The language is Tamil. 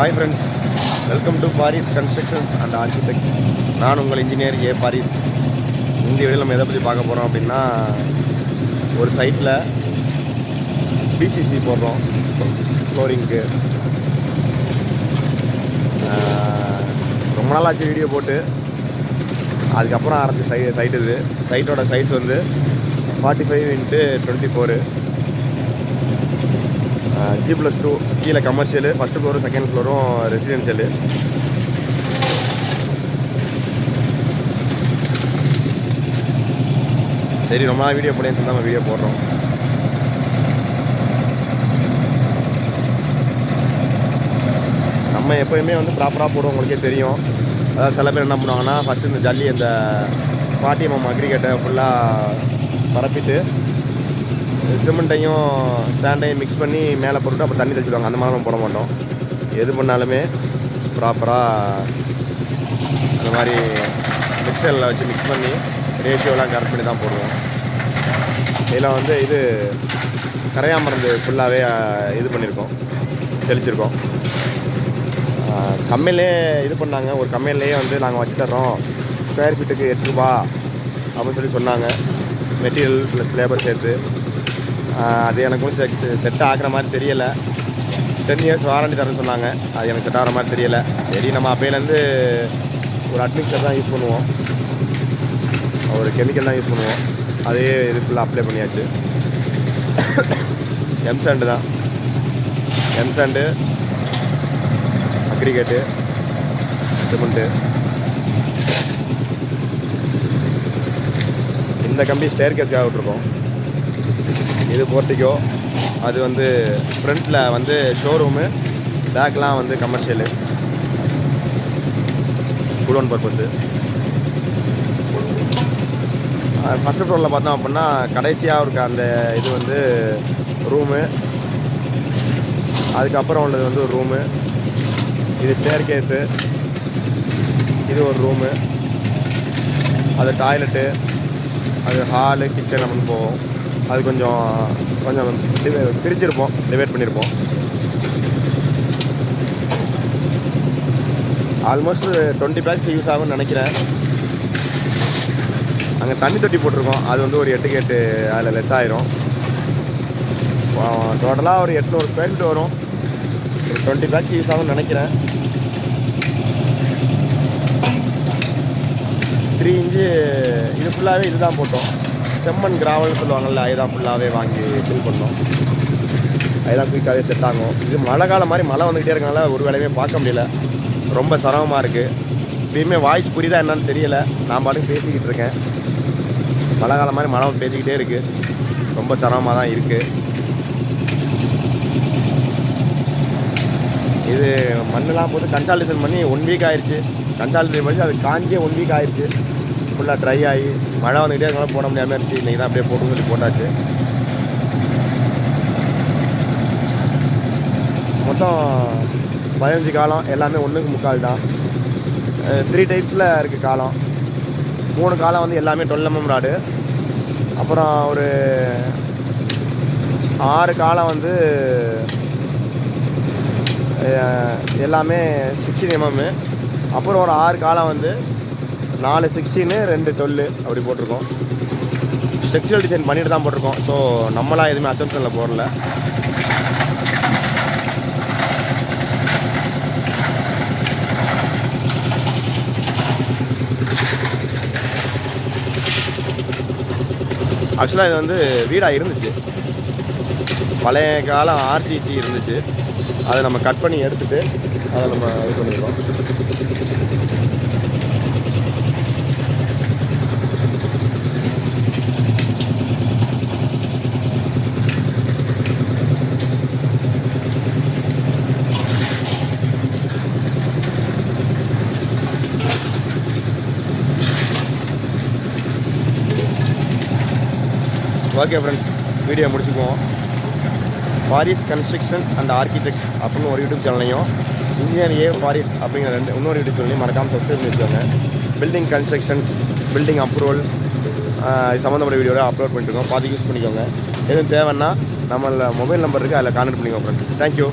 Hi friends welcome to Paris constructions and architect நான் உங்கள் இன்ஜினியர் ஏ பாரிஸ் இந்த வீடியோவில் நம்ம எதை பற்றி பார்க்க போகிறோம் அப்படின்னா ஒரு சைட்டில் பிசிசி போடுறோம். ஃப்ளோரிங்க்கு ரொம்ப நாள் ஆச்சு வீடியோ போட்டு. அதுக்கப்புறம் ஆரம்பிச்ச சை சைட் இது. சைட்டோட சைஸ் வந்து forty five into twenty four G plus two கீழே கமர்ஷியலு ஃபஸ்ட்டு ஃப்ளோரும் செகண்ட் ஃப்ளோரும் ரெசிடென்ஷியலு சரி ரொம்ப நாள் வீடியோ போடேன்னு சொல்லி நம்ம வீடியோ போடுறோம். நம்ம எப்போயுமே வந்து ப்ராப்பராக போடுவோம் உங்களுக்கே தெரியும். அதாவது சில பேர் என்ன பண்ணுவாங்கன்னா ஃபஸ்ட்டு இந்த ஜல்லி இந்த பாட்டியம் அக்ரிகேட்டை ஃபுல்லாக பரப்பிட்டு சிமெண்ட்டையும் சாண்டையும் மிக்ஸ் பண்ணி மேலே போட்டு அப்புறம் தண்ணி தெளிச்சுடுவாங்க. அந்த மாதிரிலாம் போட மாட்டோம். எது பண்ணாலுமே ப்ராப்பராக அந்த மாதிரி மிக்சரில் வச்சு மிக்ஸ் பண்ணி ரேஷியோலாம் கரெக்ட் பண்ணி தான் போடுவோம். இதில் வந்து இது கரையாமருந்து ஃபுல்லாகவே இது பண்ணியிருக்கோம் தெளிச்சிருக்கோம். கம்மையிலே இது பண்ணாங்க. ஒரு கம்மியிலேயே வந்து நாங்கள் வச்சு தர்றோம். ஸ்கொயர் ஃபீட்டுக்கு எட்டு ரூபா அப்படின்னு சொல்லி சொன்னாங்க. மெட்டீரியல் ப்ளஸ் லேபர் சேர்த்து. அது எனக்கு செக் செட் ஆகிற மாதிரி தெரியலை. டென் இயர்ஸ் வாரண்டி தரேன்னு சொன்னாங்க. அது எனக்கு செட் ஆகிற மாதிரி தெரியலை. சரி நம்ம அப்பையிலேருந்து ஒரு அட்மிக்சர் தான் யூஸ் பண்ணுவோம். ஒரு கெமிக்கல் தான் யூஸ் பண்ணுவோம். அதே இது ஃபுல்லாக அப்ளை பண்ணியாச்சு எம்சாண்டு தான். எம்சாண்டு அக்ரிகேட்டு சிமெண்ட்டு இந்த கம்பி ஸ்டேர் கேஸ்க்காக விட்ருக்கோம் இது போர்ட்டிக்கோ அது வந்து ஃப்ரண்ட்டில் வந்து ஷோரூமு பேக்லாம் வந்து கமர்ஷியலு குடோன் பர்பஸு ஃபஸ்ட் ஃப்ளோரில் பார்த்தோம் அப்படின்னா கடைசியாக இருக்க அந்த இது வந்து ரூமு அதுக்கப்புறம் உள்ளது வந்து ஒரு ரூமு இது ஸ்டேர் கேஸு இது ஒரு ரூமு அது டாய்லெட்டு அது ஹாலு கிச்சன் அப்படின்னு போவோம் அது கொஞ்சம் கொஞ்சம் பிரிச்சிருப்போம் டிவைட் பண்ணியிருப்போம் ஆல்மோஸ்ட் டுவெண்ட்டி பேக்ஸ் யூஸ் ஆகும்னு நினைக்கிறேன். அங்கே தண்ணி தொட்டி போட்டிருக்கோம். அது வந்து ஒரு எட்டுக்கு எட்டு அதில் லெஸ் ஆயிரும். டோட்டலாக ஒரு எட்நூறு ஸ்கொயர் ஃபீட் வரும். ஒரு டுவெண்ட்டி பேக்ஸ் யூஸ் ஆகும்னு நினைக்கிறேன். த்ரீ இன்ச்சு இது ஃபுல்லாகவே இதுதான் போட்டோம். செம்மண் கிராவல்னு சொல்லுவாங்கள்ல அதுதான் ஃபுல்லாகவே வாங்கி ஃபில் பண்ணோம். அதுதான் குயிக்காகவே செட் ஆகும். இது மழை காலம் மாதிரி மழை வந்துக்கிட்டே இருக்கனால ஒரு வேலையுமே பார்க்க முடியல. ரொம்ப சிரமமாக இருக்குது இப்பயுமே வாய்ஸ் புரியுதா என்னன்னு தெரியல. நான் பாட்டுக்கு பேசிக்கிட்டு இருக்கேன். மழை காலம் மாதிரி மழை பேசிக்கிட்டே இருக்குது ரொம்ப சிரமமாக தான் இருக்குது இது மண்ணெல்லாம் போட்டு கன்சால்டேஷன் பண்ணி ஒன் வீக் ஆயிடுச்சு கன்சால்டேஷன் பண்ணி அது காஞ்சே ஒன் வீக் ஆயிடுச்சு ஃபுல்லாக ட்ரை ஆகி மழை வந்துக்கிட்டே இருக்கனால போட முடியாமல் இருந்துச்சு. இன்றைக்கி தான் அப்படியே போட்டு சொல்லி போட்டாச்சு. மொத்தம் பதினஞ்சு காலம் எல்லாமே ஒன்றுக்கு முக்கால் தான். த்ரீ டைப்ஸில் இருக்குது காலம். மூணு காலம் வந்து எல்லாமே டுவெல் எம்எம் ராடு. அப்புறம் ஒரு ஆறு காலம் வந்து எல்லாமே சிக்ஸ்டீன் எம்எம்மு அப்புறம் ஒரு ஆறு காலம் வந்து நாலு சிக்ஸ்டீனு ரெண்டு டுவெல்லு அப்படி போட்டிருக்கோம். ஸ்ட்ரக்சரல் டிசைன் பண்ணிட்டு தான் போட்டிருக்கோம். ஸோ நம்மளாம் எதுவுமே அசம்ஷனில் போடல. ஆக்சுவலாக இது வந்து வீடாக இருந்துச்சு. பழைய காலம் ஆர்சிசி இருந்துச்சு. அதை நம்ம கட் பண்ணி எடுத்துட்டு அதை நம்ம இது பண்ணிடுறோம். ஓகே ஃப்ரெண்ட்ஸ் வீடியோ முடிச்சுக்குவோம். ஃபாரிஸ் கன்ஸ்ட்ரக்ஷன் அண்ட் ஆர்கிடெக்ட் அப்படின்னு ஒரு யூடியூப் சேனலையும் இன்ஜினியர் ஏ ஃபாரிஸ் அப்படிங்கிற ரெண்டு இன்னொரு யூடியூப் சேனலையும் மறக்காமல் சப்ஸ்கிரைப் பண்ணி பில்டிங் கன்ஸ்ட்ரக்ஷன்ஸ் பில்டிங் அப்ரூவல் சம்மந்தப்பட்ட வீடியோவில் அப்லோட் பண்ணிட்டுருக்கோம். பார்த்து யூஸ் பண்ணிக்கோங்க. எதுவும் தேவைன்னா நம்மள மொபைல் நம்பர் இருக்குது அதில் கான்டெக்ட் பண்ணிக்கோங்க ஃப்ரெண்ட்ஸ் தேங்க்யூ